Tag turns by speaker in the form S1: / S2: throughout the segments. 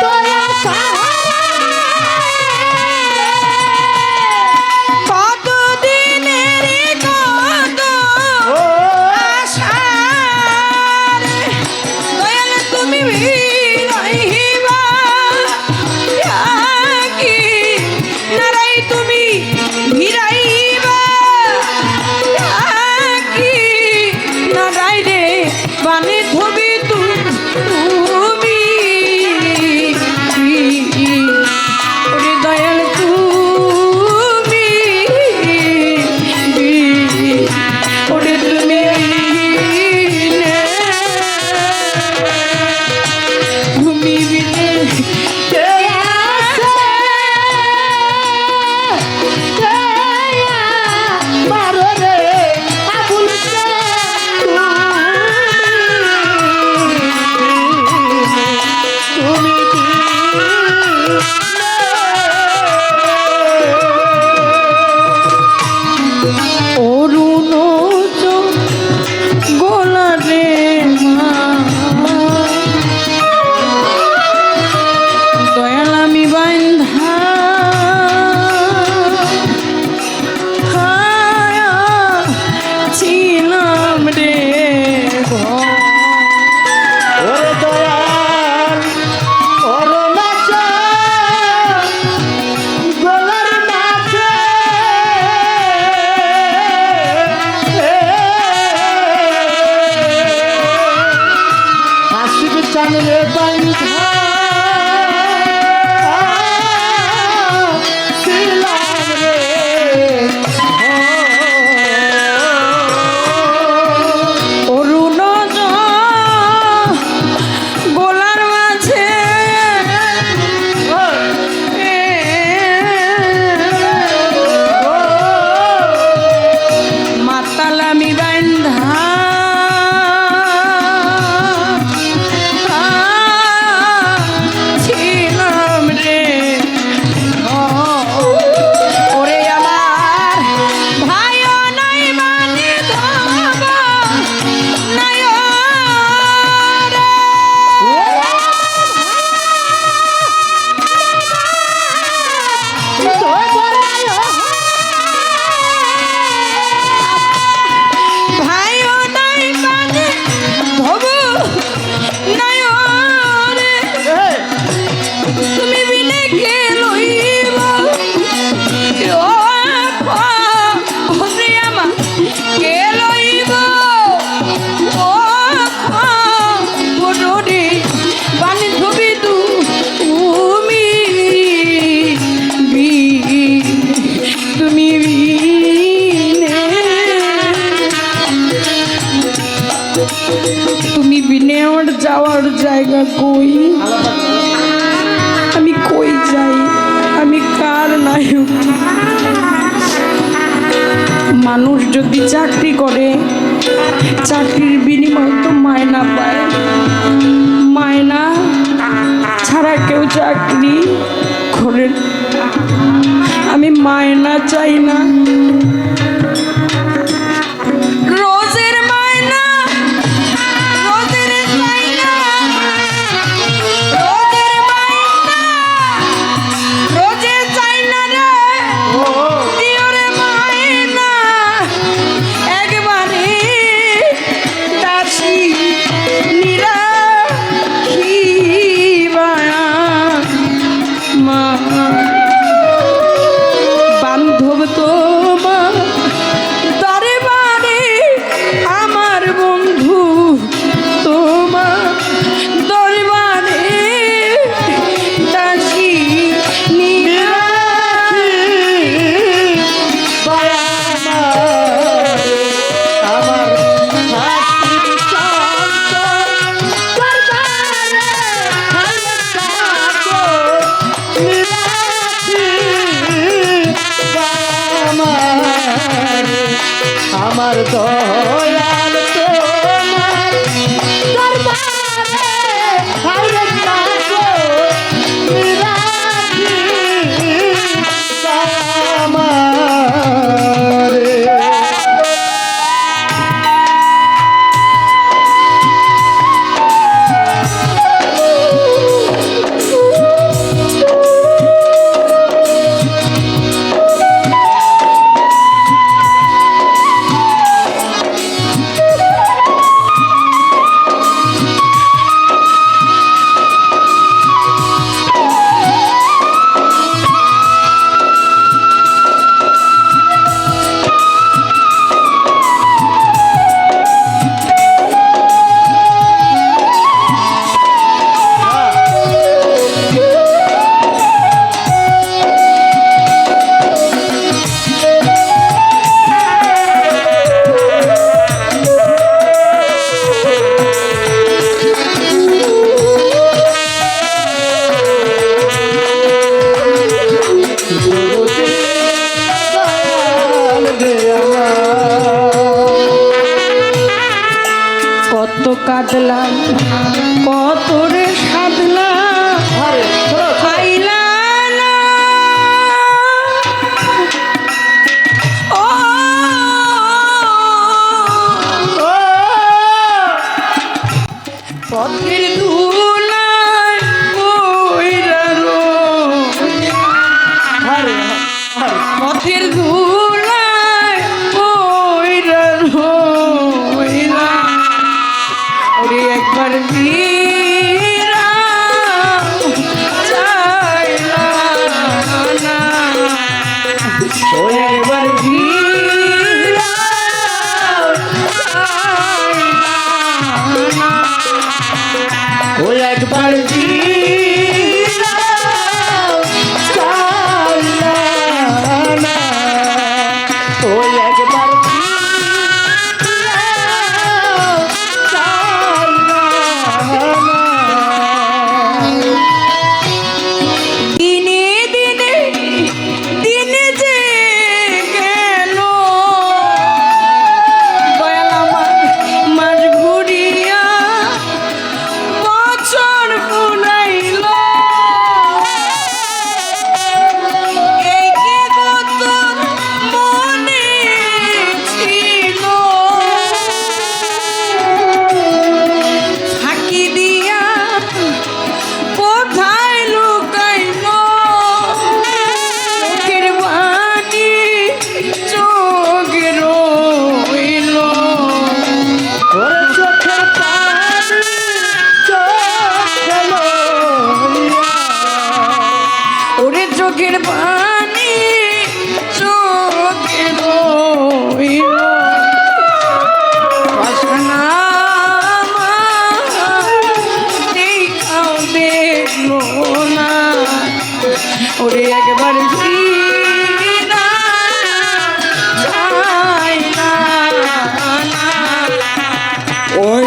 S1: 多呀。না কই? আমি কই যাই? আমি কার নায়ক? মানুষ যদি চাকরি করে, চাকরির বিনিময় তো মায়না পায়। মায়না ছাড়া কেউ চাকরি করে আমি মায়না চাই না। দোষ ওরে একবার
S2: ওই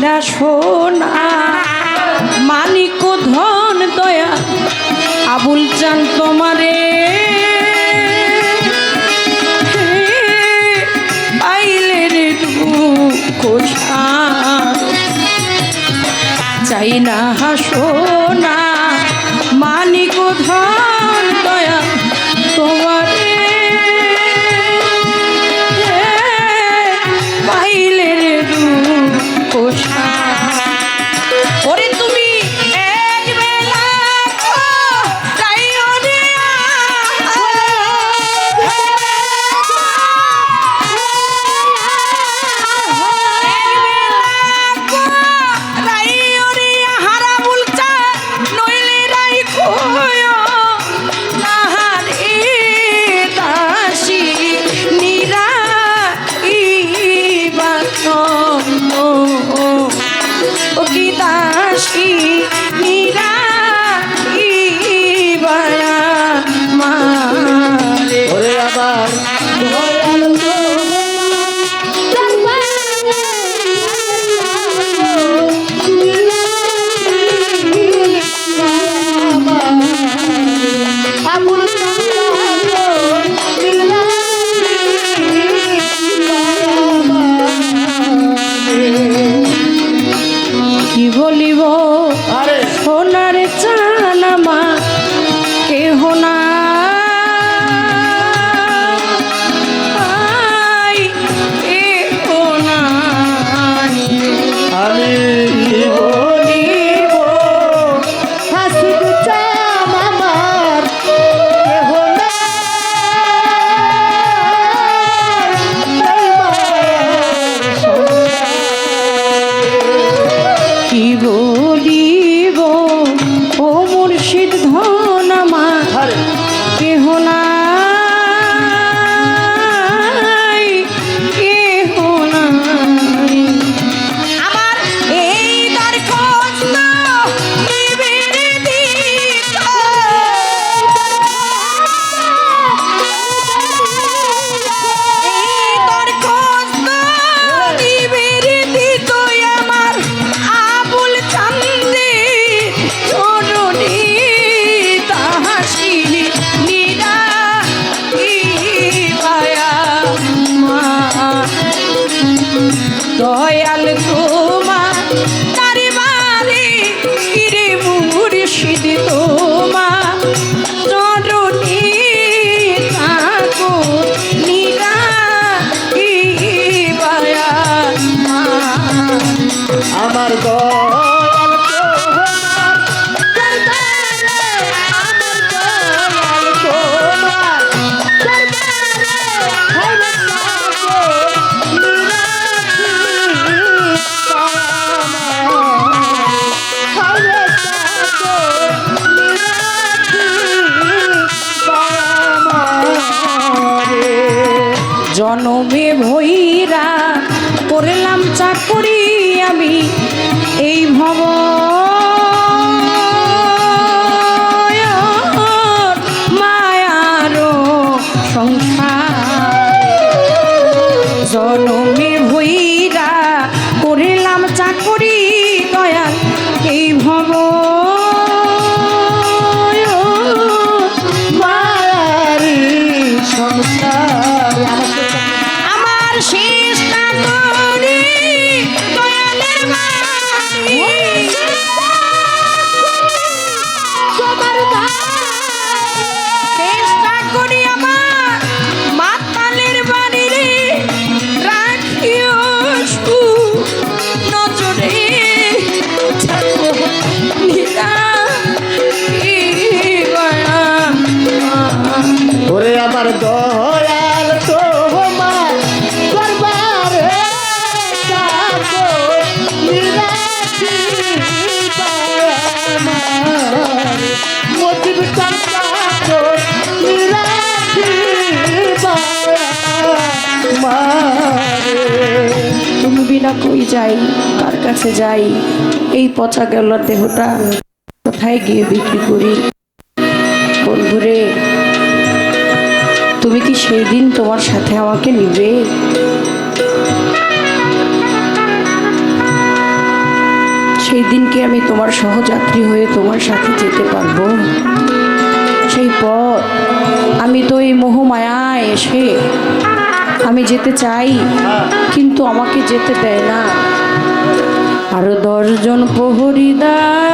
S1: ময়না সোনা মানিক ধন দয়া আবুল চান তোমারে। চাই না সোনা মানিক ধন যাই, কার কাছে যাই, এই পচা গেল দেহটা। কোথায় গিয়ে বিক্রি করি? বন্ধুরে, তুমি কি সেই দিন তোমার সাথে আমাকে নিবে? সেই দিনকে আমি তোমার সহযাত্রী হয়ে তোমার সাথে যেতে পারব? সেই পথ, আমি তো এই মোহমায়া এসে আমি যেতে চাই কিন্তু আমাকে যেতে দেয় না। আরও দশজন প্রহরিদার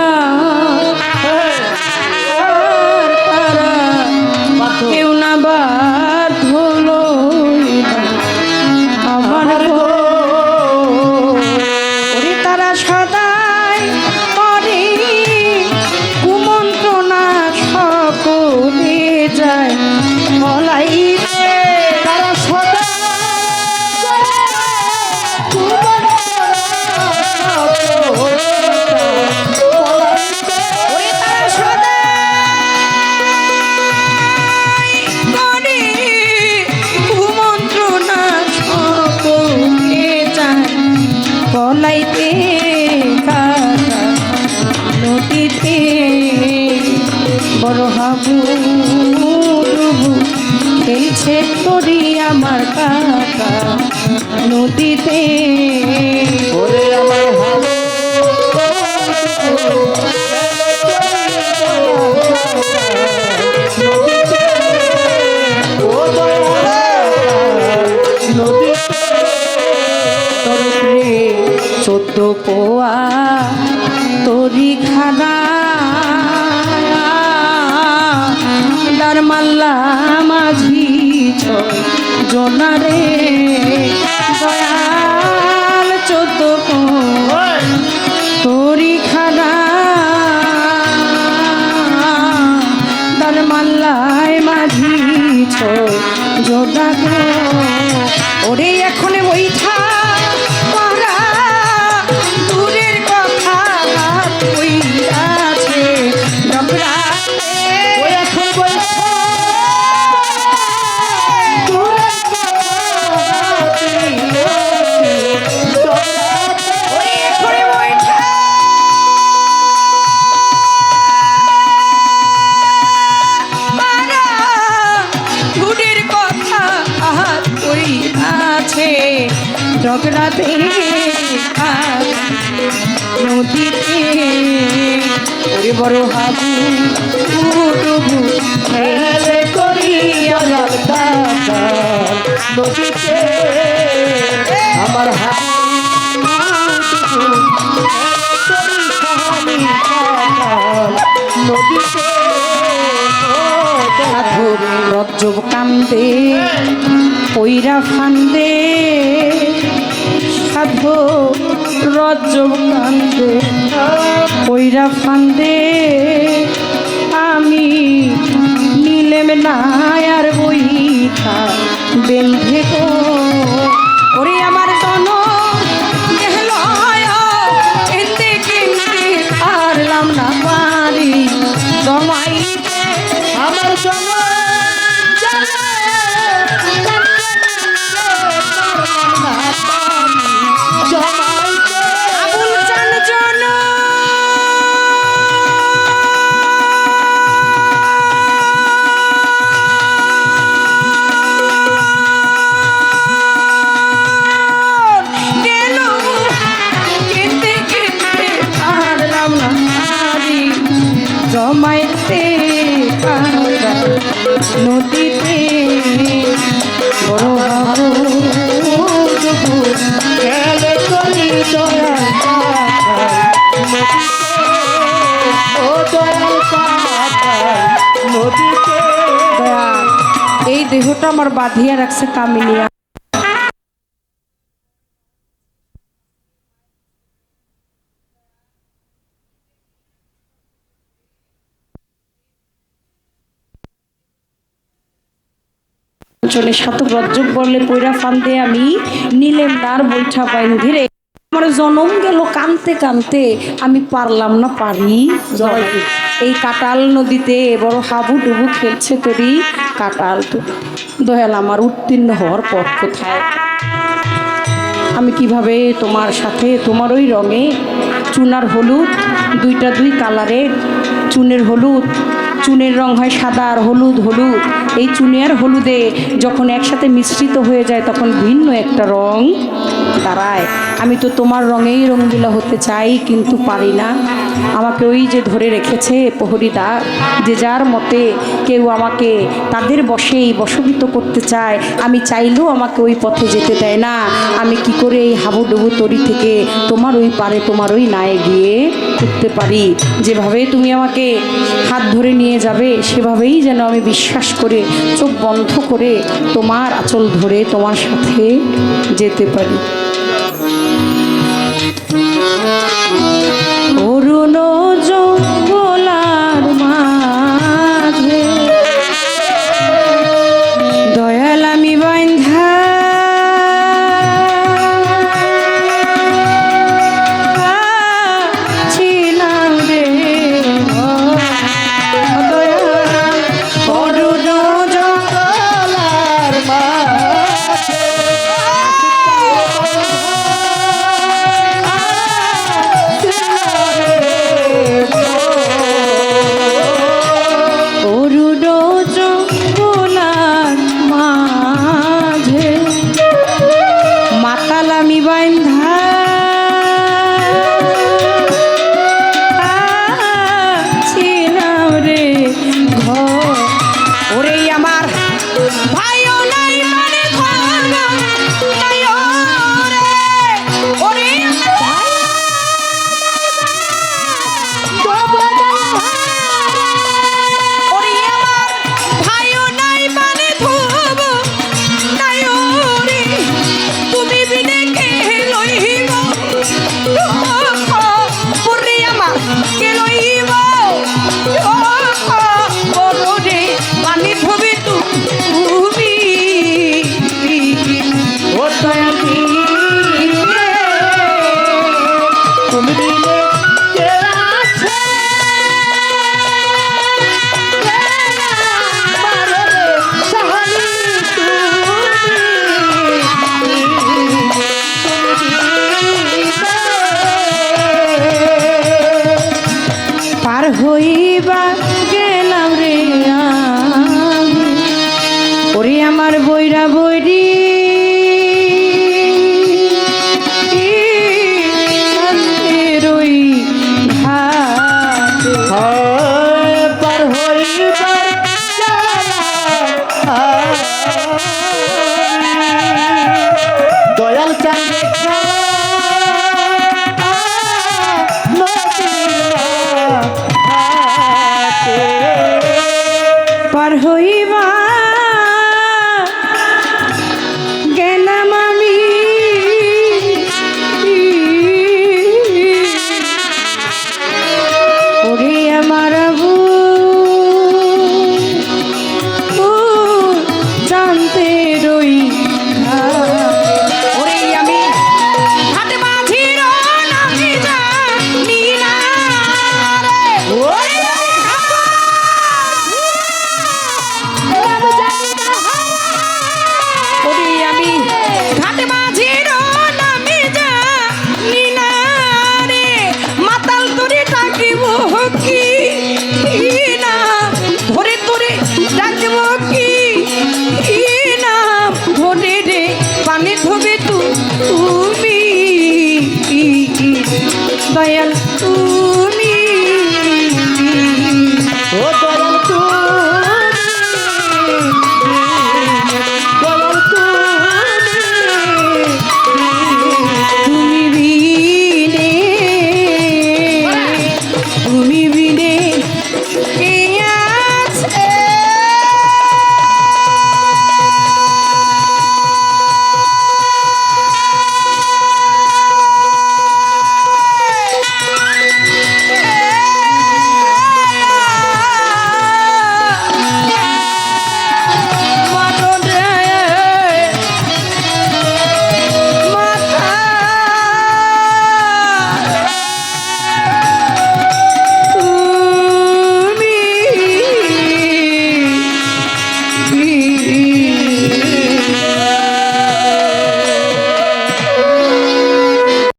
S1: আছে তরি আমার কাকা। নদীতে
S2: নদীতে আমার হাত নদীতে
S1: ধরে কান্দে পৈরা ফান্দে, সাধু রজ্জব কান্দে পৈরা ফান্দে। আমি নিলেম না আর বই বেঁধে ওরে আমার জন গেল এতে কিনতে পারলাম না পারি জমাইতে
S2: আমার
S1: বাঁধিয়া রাখছে কামিনিয়া চলে সাত রজ্জব বললে পয়রা ফান্দে আমি নিলেম নার বৈঠা পাইন ধীরে আমার জনম গেল কানতে কানতে, আমি পারলাম না পারি। এই কাটাল নদীতে বড় হাবু ডুবু খেলছে তরি কাটাল তো দয়াল আমার উত্তীর্ণ হওয়ার পথ কোথায়? আমি কীভাবে তোমার সাথে তোমার ওই রঙে চুনার হলুদ, দুইটা দুই কালারের চুনের হলুদ, চুনের রং হয় সাদা আর হলুদ হলুদ। এই চুনে আর হলুদে যখন একসাথে মিশ্রিত হয়ে যায় তখন ভিন্ন একটা রং দাঁড়ায়। আমি তো তোমার রঙেই রঙিলা হতে চাই, কিন্তু পারি না। আমাকে ওই যে ধরে রেখেছে প্রহরীদা, যে যার মতে কেউ আমাকে তাদের বসেই বশবিত করতে চায়, আমি চাইলেও আমাকে ওই পথে যেতে দেয় না। আমি কি করে এই হাবুডুবু তরি থেকে তোমার ওই পারে, তোমার ওই নায়ে গিয়ে উঠতে পারি? যেভাবে তুমি আমাকে হাত ধরে নিয়ে যাবে, সেভাবেই যেন আমি বিশ্বাস করে, চোখ বন্ধ করে তোমার আঁচল ধরে তোমার সাথে যেতে পারি।